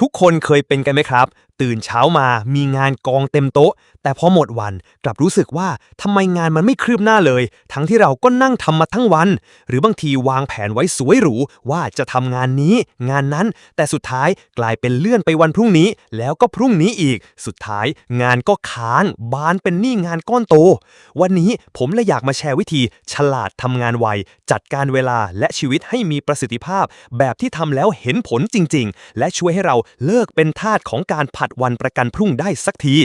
ทุกคนเคยเป็นกันไหมครับ ตื่นเช้ามามีงานกองเต็มโต๊ะ แต่พอหมดวันกลับรู้สึกว่าทำไมงานมันไม่คืบหน้าเลย ทั้งที่เราก็นั่งทำมาทั้งวัน หรือบางทีวางแผนไว้สวยหรูว่าจะทำงานนี้งานนั้น แต่สุดท้ายกลายเป็นเลื่อนไปวันพรุ่งนี้ แล้วก็พรุ่งนี้อีก สุดท้ายงานก็ค้างบานเป็นหนี้งานก้อนโต วันนี้ผมเลยอยากมาแชร์วิธี ฉลาดทำงานไวจัดการเวลาและชีวิตให้มีประสิทธิภาพ แบบที่ทำแล้วเห็นผลจริง ๆ และช่วยให้เราเลิกเป็นทาสของการผัดวันประกันพรุ่งได้สักที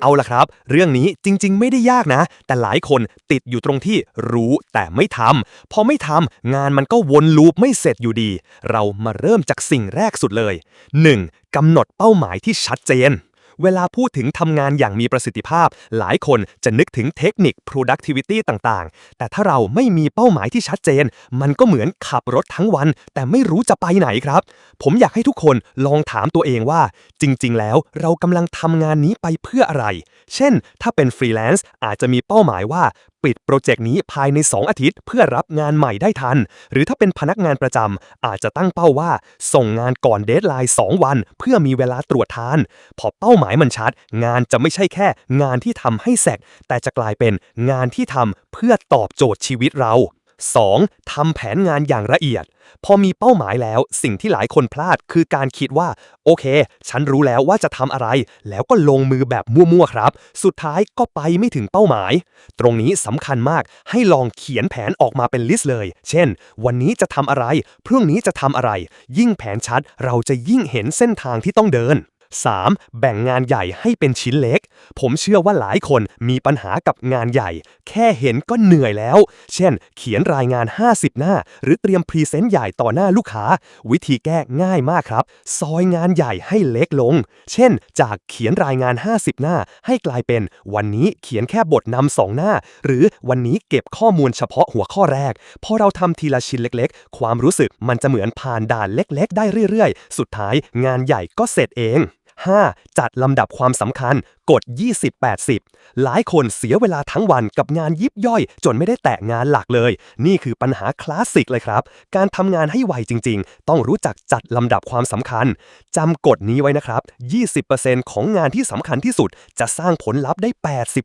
เอาล่ะครับ เรื่องนี้จริง ๆ ไม่ได้ยากนะ แต่หลายคนติดอยู่ตรงที่รู้แต่ไม่ทำพอไม่ทำงานมันก็วนลูปไม่เสร็จอยู่ดี เรามาเริ่มจากสิ่งแรกสุดเลย 1. กำหนดเป้าหมายที่ชัดเจน เวลาพูดถึงทำงานอย่างมีประสิทธิภาพ หลายคนจะนึกถึงเทคนิค productivity ต่างๆ แต่ถ้าเราไม่มีเป้าหมายที่ชัดเจน มันก็เหมือนขับรถทั้งวัน แต่ไม่รู้จะไปไหนครับ ผมอยากให้ทุกคนลองถามตัวเองว่า จริง ๆ แล้วเรากำลังทำงานนี้ไปเพื่ออะไร เช่น ถ้าเป็นฟรีแลนซ์อาจจะมีเป้าหมายว่า ปิดโปรเจกต์นี้ภายใน 2 อาทิตย์ เพื่อรับงานใหม่ได้ทัน หรือถ้าเป็นพนักงานประจำอาจจะตั้งเป้าว่า ส่งงานก่อนเดทไลน์ 2 วัน เพื่อมีเวลาตรวจทาน พอเป้าหมายมันชัด งานจะไม่ใช่แค่ งานที่ทำให้เสร็จ แต่จะกลายเป็นงานที่ทำเพื่อตอบโจทย์ชีวิตเรา 2. ทำแผนงานอย่างละเอียด พอมีเป้าหมายแล้วสิ่งที่หลายคนพลาดคือการคิดว่า โอเค ฉันรู้แล้วว่าจะทำอะไร แล้วก็ลงมือแบบมั่วๆครับ สุดท้ายก็ไปไม่ถึงเป้าหมาย ตรงนี้สำคัญมากให้ลองเขียนแผนออกมาเป็นลิสต์เลย เช่น วันนี้จะทำอะไร พรุ่งนี้จะทำอะไร ยิ่งแผนชัดเราจะยิ่งเห็นเส้นทางที่ต้องเดิน 3. แบ่งงานใหญ่ให้เป็นชิ้นเล็ก ผมเชื่อว่าหลายคนมีปัญหากับงานใหญ่ แค่เห็นก็เหนื่อยแล้ว เช่น เขียนรายงาน 50 หน้า หรือเตรียมพรีเซนต์ใหญ่ต่อหน้าลูกค้า วิธีแก้ง่ายมากครับ ซอยงานใหญ่ให้เล็กลง เช่น จากเขียนรายงาน 50 หน้า ให้กลายเป็น วันนี้เขียนแค่บทนำสองหน้า หรือวันนี้เก็บข้อมูลเฉพาะหัวข้อแรก พอเราทำทีละชิ้นเล็ก ๆ ความรู้สึกมันจะเหมือนผ่านด่านเล็ก ๆ ได้เรื่อย ๆ สุดท้ายงานใหญ่ก็เสร็จเอง 5. จัดลำดับความสำคัญกด20-80 หลายคนเสียเวลาทั้งวันกับงานยิบย่อย จนไม่ได้แตะงานหลักเลย นี่คือปัญหาคลาสสิกเลยครับ การทำงานให้ไวจริง ๆ ต้องรู้จักจัดลำดับความสำคัญจำกฎนี้ไว้นะครับ 20%ของงานที่สำคัญที่สุด จะสร้างผลลัพธ์ได้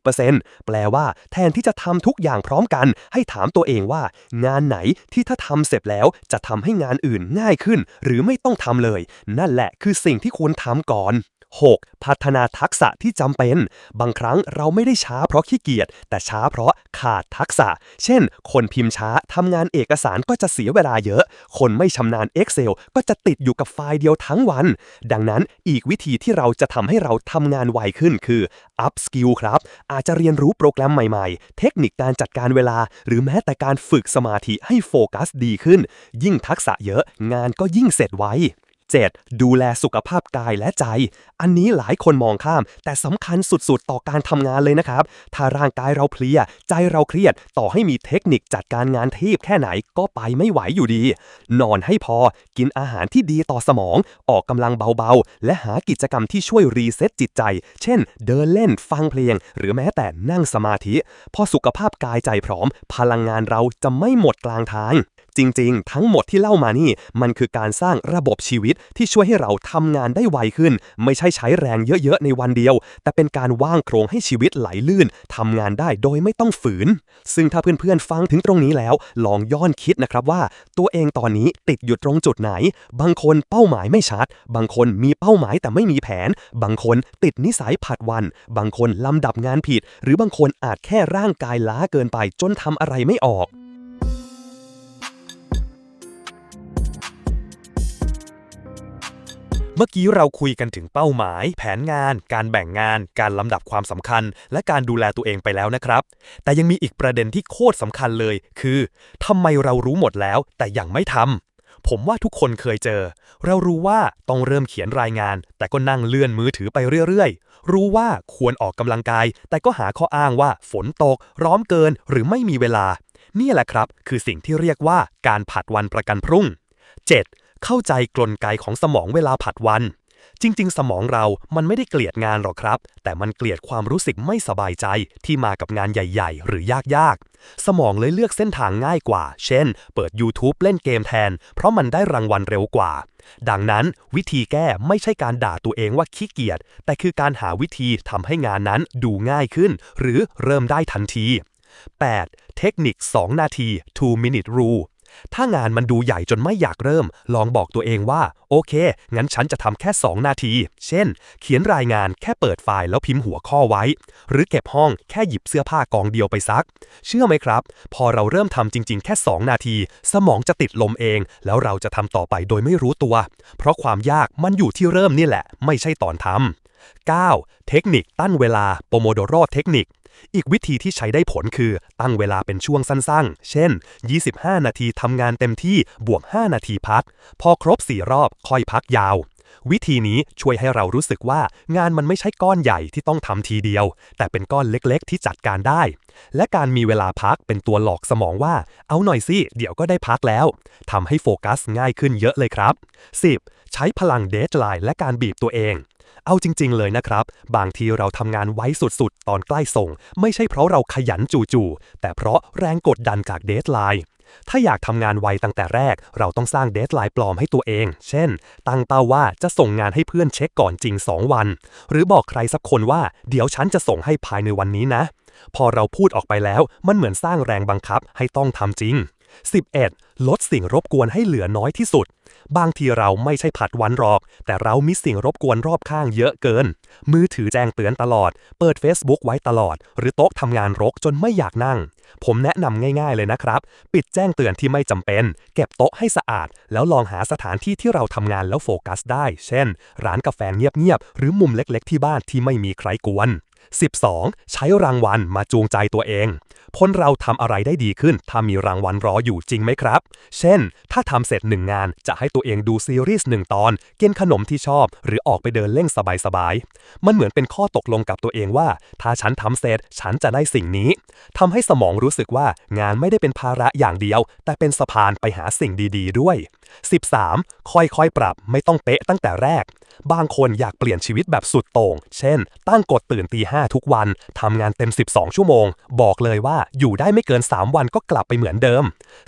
80%แปลว่าแทนที่จะทำทุกอย่างพร้อมกัน ให้ถามตัวเองว่า งานไหนที่ถ้าทำเสร็จแล้วจะทำให้งานอื่นง่ายขึ้น หรือไม่ต้องทำเลย นั่นแหละคือสิ่งที่ควรทำก่อน 6. พัฒนาทักษะที่จำเป็น บางครั้งเราไม่ได้ช้าเพราะขี้เกียจ แต่ช้าเพราะขาดทักษะ เช่น คนพิมพ์ช้าทำงานเอกสารก็จะเสียเวลาเยอะ คนไม่ชำนาญ Excel ก็จะติดอยู่กับไฟล์เดียวทั้งวัน ดังนั้นอีกวิธีที่เราจะทำให้เราทำงานไวขึ้นคือ up skill ครับ อาจจะเรียนรู้โปรแกรมใหม่ๆ เทคนิคการจัดการเวลา หรือแม้แต่การฝึกสมาธิให้โฟกัสดีขึ้น ยิ่งทักษะเยอะงานก็ยิ่งเสร็จไว 7. ดูแลสุขภาพกายและใจ อันนี้หลายคนมองข้าม แต่สำคัญสุดๆ ต่อการทำงานเลยนะครับ ถ้าร่างกายเราเพลีย ใจเราเครียด ต่อให้มีเทคนิคจัดการงานเทพแค่ไหนก็ไปไม่ไหวอยู่ดี นอนให้พอ กินอาหารที่ดีต่อสมอง ออกกำลังเบาๆ และหากิจกรรมที่ช่วยรีเซ็ตจิตใจ เช่น เดินเล่น ฟังเพลง หรือแม้แต่นั่งสมาธิ พอสุขภาพกายใจพร้อม พลังงานเราจะไม่หมดกลางทางจริงๆ ทั้งหมดที่เล่ามานี่ มันคือการสร้างระบบชีวิตที่ช่วยให้เราทำงานได้ไวขึ้น ไม่ใช่ใช้แรงเยอะๆ ในวันเดียว แต่เป็นการว่างโครงให้ชีวิตไหลลื่นทำงานได้โดยไม่ต้องฝืน ซึ่งถ้าเพื่อนๆ ฟังถึงตรงนี้แล้ว ลองย้อนคิดนะครับว่า ตัวเองตอนนี้ติดอยู่ตรงจุดไหน บางคนเป้าหมายไม่ชัด บางคนมีเป้าหมายแต่ไม่มีแผน บางคนติดนิสัยผัดวัน บางคนลำดับงานผิด หรือบางคนอาจแค่ร่างกายล้าเกินไปจนทำอะไรไม่ออก มื่อกี้เราคุยกันถึงเป้าหมาย แผนงาน การแบ่งงาน การลำดับความสำคัญ และการดูแลตัวเองไปแล้วนะครับ แต่ยังมีอีกประเด็นที่โคตรสำคัญเลย คือทำไมเรารู้หมดแล้ว แต่ยังไม่ทำผมว่าทุกคนเคยเจอ เรารู้ว่าต้องเริ่มเขียนรายงาน แต่ก็นั่งเลื่อนมือถือไปเรื่อยๆ รู้ว่าควรออกกำลังกาย แต่ก็หาข้ออ้างว่าฝนตก ร้อนเกิน หรือไม่มีเวลา นี่แหละครับ คือสิ่งที่เรียกว่าการผัดวันประกันพรุ่ง 7. เข้าใจกลไกของสมองเวลาผัดวัน จริง ๆ สมองเรามันไม่ได้เกลียดงานหรอกครับ แต่มันเกลียดความรู้สึกไม่สบายใจที่มากับงานใหญ่ ๆ หรือยาก ๆ สมองเลยเลือกเส้นทางง่ายกว่า เช่น เปิด YouTube เล่นเกมแทน เพราะมันได้รางวัลเร็วกว่า ดังนั้นวิธีแก้ไม่ใช่การด่าตัวเองว่าขี้เกียจ แต่คือการหาวิธีทำให้งานนั้นดูง่ายขึ้น หรือเริ่มได้ทันที 8. เทคนิค 2 นาที 2 minute rule ถ้างานมันดูใหญ่จนไม่อยากเริ่ม ลองบอกตัวเองว่า โอเค งั้นฉันจะทำแค่ 2 นาที เช่น เขียนรายงานแค่เปิดไฟล์แล้วพิมพ์หัวข้อไว้ หรือเก็บห้องแค่หยิบเสื้อผ้ากองเดียวไปซัก เชื่อไหมครับ พอเราเริ่มทำจริง ๆ แค่ 2 นาที สมองจะติดลมเอง แล้วเราจะทำต่อไปโดยไม่รู้ตัว เพราะความยากมันอยู่ที่เริ่มนี่แหละ ไม่ใช่ตอนทำ 9. เทคนิคตั้นเวลาโปโมโดโรเทคนิค อีกวิธีที่ใช้ได้ผลคือตั้งเวลาเป็นช่วงสั้นๆ เช่น 25 นาทีทำงานเต็มที่บวก 5 นาทีพัก พอครบ 4 รอบค่อยพักยาว วิธีนี้ช่วยให้เรารู้สึกว่างานมันไม่ใช่ก้อนใหญ่ที่ต้องทำทีเดียว แต่เป็นก้อนเล็กๆ ที่จัดการได้ และการมีเวลาพักเป็นตัวหลอกสมองว่า เอาหน่อยสิ เดี๋ยวก็ได้พักแล้วทำให้โฟกัสง่ายขึ้นเยอะเลยครับ 10. ใช้พลังเดทไลน์และการบีบตัวเอง เอาจริง ๆ เลยนะครับ บางทีเราทำงานไว้สุด ๆ ตอนใกล้ส่ง ไม่ใช่เพราะเราขยันจู่ๆแต่เพราะแรงกดดันจากเดทไลน์ถ้าอยากทำงานไวตั้งแต่แรก เราต้องสร้างเดทไลน์ปลอมให้ตัวเอง เช่น ตั้งเป้าว่าจะส่งงานให้เพื่อนเช็คก่อนจริง 2 วัน หรือบอกใครสักคนว่าเดี๋ยวฉันจะส่งให้ภายในวันนี้นะ พอเราพูดออกไปแล้ว มันเหมือนสร้างแรงบังคับให้ต้องทำจริง 11. ลดสิ่งรบกวนให้เหลือน้อยที่สุด บางทีเราไม่ใช่ผัดวันหรอก แต่เรามีสิ่งรบกวนรอบข้างเยอะเกิน มือถือแจ้งเตือนตลอด เปิด Facebook ไว้ตลอด หรือโต๊ะทำงานรกจนไม่อยากนั่ง ผมแนะนำง่ายๆเลยนะครับ ปิดแจ้งเตือนที่ไม่จำเป็น เก็บโต๊ะให้สะอาด แล้วลองหาสถานที่ที่เราทำงานแล้วโฟกัสได้ เช่น ร้านกาแฟเงียบๆหรือมุมเล็กๆ ที่บ้านที่ไม่มีใครกวน 12. ใช้รางวัลมาจูงใจตัวเอง คนเราทำอะไรได้ดีขึ้น ถ้ามีรางวัลรออยู่จริงไหมครับ เช่น ถ้าทำเสร็จหนึ่งงานจะให้ตัวเองดูซีรีส์หนึ่งตอน กินขนมที่ชอบ หรือออกไปเดินเล่นสบายๆ มันเหมือนเป็นข้อตกลงกับตัวเองว่า ถ้าฉันทำเสร็จ ฉันจะได้สิ่งนี้ทำให้สมองรู้สึกว่างานไม่ได้เป็นภาระอย่างเดียว แต่เป็นสะพานไปหาสิ่งดี ๆ ด้วย 13. ค่อยๆ ปรับไม่ต้องเป๊ะตั้งแต่แรก บางคนอยากเปลี่ยนชีวิตแบบสุดโต่ง เช่น ตั้งกฎตื่นตีห้าทุกวัน ทำงานเต็ม 12 ชั่วโมง บอกเลยว่าอยู่ได้ไม่เกิน 3 วันก็กลับไปเหมือนเดิม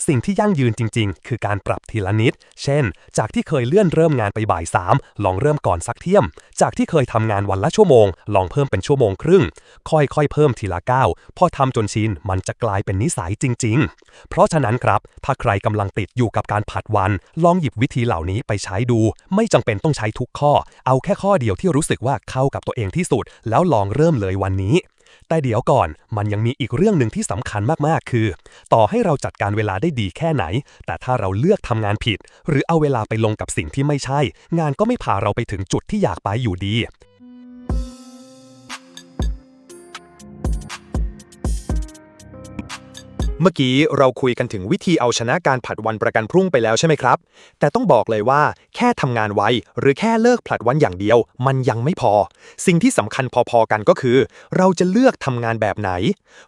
สิ่งที่ยั่งยืนจริง ๆ คือการปรับทีละนิด เช่น จากที่เคยเลื่อนเริ่มงานไปบ่ายสามลองเริ่มก่อนสักเที่ยม จากที่เคยทำงานวันละชั่วโมง ลองเพิ่มเป็นชั่วโมงครึ่ง ค่อยๆ เพิ่มทีละก้าวพอทำจนชินมันจะกลายเป็นนิสัยจริง ๆ เพราะฉะนั้นครับ ถ้าใครกำลังติดอยู่กับการผัดวันลองหยิบวิธีเหล่านี้ไปใช้ดู ไม่จำเป็นต้องใช้ทุกข้อ เอาแค่ข้อเดียวที่รู้สึกว่าเข้ากับตัวเองที่สุด แล้วลองเริ่มเลยวันนี้ แต่เดี๋ยวก่อนมันยังมีอีกเรื่องหนึ่งที่สำคัญมาก ๆ คือ ต่อให้เราจัดการเวลาได้ดีแค่ไหน แต่ถ้าเราเลือกทำงานผิด หรือเอาเวลาไปลงกับสิ่งที่ไม่ใช่ งานก็ไม่พาเราไปถึงจุดที่อยากไปอยู่ดี เมื่อกี้เราคุยกันถึงวิธีเอาชนะการผลัดวันประกันพรุ่งไปแล้วใช่ไหมครับ แต่ต้องบอกเลยว่า แค่ทำงานไวหรือแค่เลิกผลัดวันอย่างเดียว มันยังไม่พอ สิ่งที่สำคัญพอๆกันก็คือ เราจะเลือกทำงานแบบไหน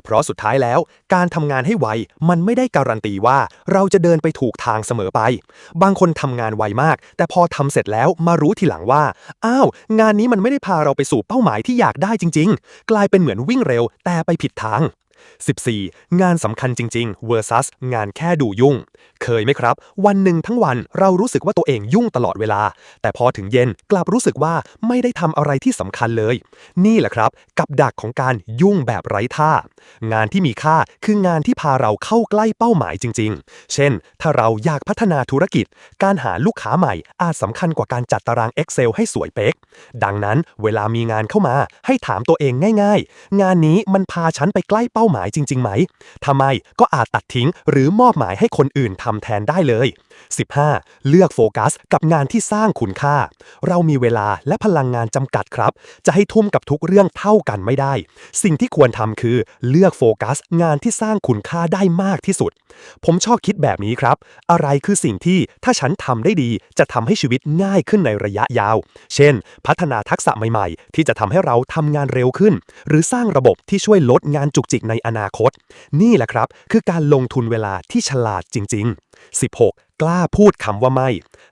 เพราะสุดท้ายแล้ว การทำงานให้ไวมันไม่ได้การันตีว่า เราจะเดินไปถูกทางเสมอไป บางคนทำงานไวมาก แต่พอทำเสร็จแล้วมารู้ทีหลังว่าอ้าวงานนี้มันไม่ได้พาเราไปสู่เป้าหมายที่อยากได้จริง ๆ กลายเป็นเหมือนวิ่งเร็ว แต่ไปผิดทาง 14. งานสำคัญจริง ๆ versus งานแค่ดูยุ่ง เคยไหมครับ วันหนึ่งทั้งวันเรารู้สึกว่าตัวเองยุ่งตลอดเวลา แต่พอถึงเย็นกลับรู้สึกว่าไม่ได้ทำอะไรที่สำคัญเลย นี่แหละครับ กับดักของการยุ่งแบบไร้ท่า งานที่มีค่าคืองานที่พาเราเข้าใกล้เป้าหมายจริง ๆ เช่น ถ้าเราอยากพัฒนาธุรกิจ การหาลูกค้าใหม่อาจสำคัญกว่าการจัดตาราง Excel ให้สวยเป๊ก ดังนั้นเวลามีงานเข้ามา ให้ถามตัวเองง่าย ๆ งานนี้มันพาฉันไปใกล้เป้าหมายจริง ๆ ไหม ทำไมก็อาจตัดทิ้งหรือมอบหมายให้คนอื่นทำแทนได้เลย 15. เลือกโฟกัสกับงานที่สร้างคุณค่า เรามีเวลาและพลังงานจำกัดครับ จะให้ทุ่มกับทุกเรื่องเท่ากันไม่ได้ สิ่งที่ควรทำคือเลือกโฟกัส งานที่สร้างคุณค่าได้มากที่สุด ผมชอบคิดแบบนี้ครับ อะไรคือสิ่งที่ถ้าฉันทำได้ดี จะทำให้ชีวิตง่ายขึ้นในระยะยาว เช่น พัฒนาทักษะใหม่ๆ ที่จะทำให้เราทำงานเร็วขึ้น หรือสร้างระบบที่ช่วยลดงานจุกจิกในอนาคต นี่แหละครับ คือการลงทุนเวลาที่ฉลาดจริง ๆ 16. กล้าพูดคำว่าไม่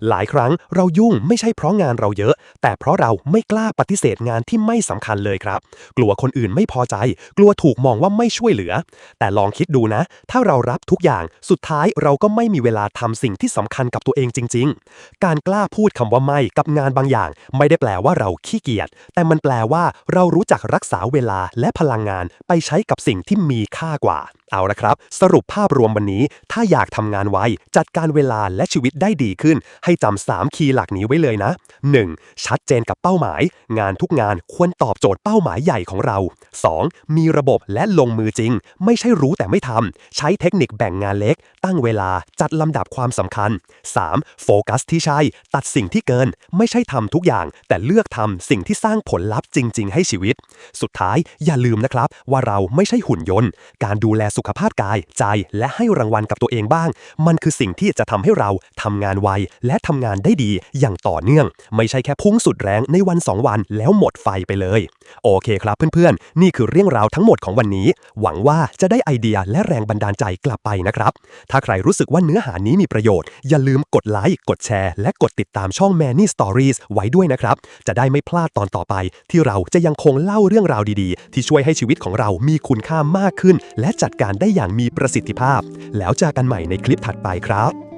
หลายครั้งเรายุ่งไม่ใช่เพราะงานเราเยอะ แต่เพราะเราไม่กล้าปฏิเสธงานที่ไม่สำคัญเลยครับ กลัวคนอื่นไม่พอใจ กลัวถูกมองว่าไม่ช่วยเหลือ แต่ลองคิดดูนะ ถ้าเรารับทุกอย่างสุดท้ายเราก็ไม่มีเวลาทำสิ่งที่สำคัญกับตัวเองจริง ๆ การกล้าพูดคำว่าไม่กับงานบางอย่าง ไม่ได้แปลว่าเราขี้เกียจแต่มันแปลว่าเรารู้จักรักษาเวลาและพลังงานไปใช้กับสิ่งที่มีค่ากว่า เอาละครับ สรุปภาพรวมวันนี้ ถ้าอยากทำงานไว จัดการเวลาและชีวิตได้ดีขึ้น ให้จำ3คีย์หลักนี้ไว้เลยนะ 1. ชัดเจนกับเป้าหมาย งานทุกงานควรตอบโจทย์เป้าหมายใหญ่ของเรา 2. มีระบบและลงมือจริง ไม่ใช่รู้แต่ไม่ทำ ใช้เทคนิคแบ่งงานเล็ก ตั้งเวลาจัดลำดับความสำคัญ 3. โฟกัสที่ใช่ ตัดสิ่งที่เกิน ไม่ใช่ทำทุกอย่าง แต่เลือกทำสิ่งที่สร้างผลลัพธ์จริง ๆ ให้ชีวิต สุดท้ายอย่าลืมนะครับว่าเราไม่ใช่หุ่นยนต์ การดูแลสุขภาพกาย ใจ และให้รางวัลกับตัวเองบ้าง มันคือสิ่งที่จะทำให้เราทำงานไว และทำงานได้ดีอย่างต่อเนื่อง ไม่ใช่แค่พุ่งสุดแรงในวัน 2 วันแล้วหมดไฟไปเลย โอเคครับเพื่อนๆ นี่คือเรื่องราวทั้งหมดของวันนี้ หวังว่าจะได้ไอเดียและแรงบันดาลใจกลับไปนะครับ ถ้าใครรู้สึกว่าเนื้อหานี้มีประโยชน์ อย่าลืมกดไลค์ กดแชร์ และกดติดตามช่อง many Stories ไว้ด้วยนะครับ จะได้ไม่พลาดตอนต่อไป ที่เราจะยังคงเล่าเรื่องราวดีๆ ที่ช่วยให้ชีวิตของเรามีคุณค่ามากขึ้น และจัดการได้อย่างมีประสิทธิภาพ แล้วเจอกันใหม่ในคลิปถัดไปครับ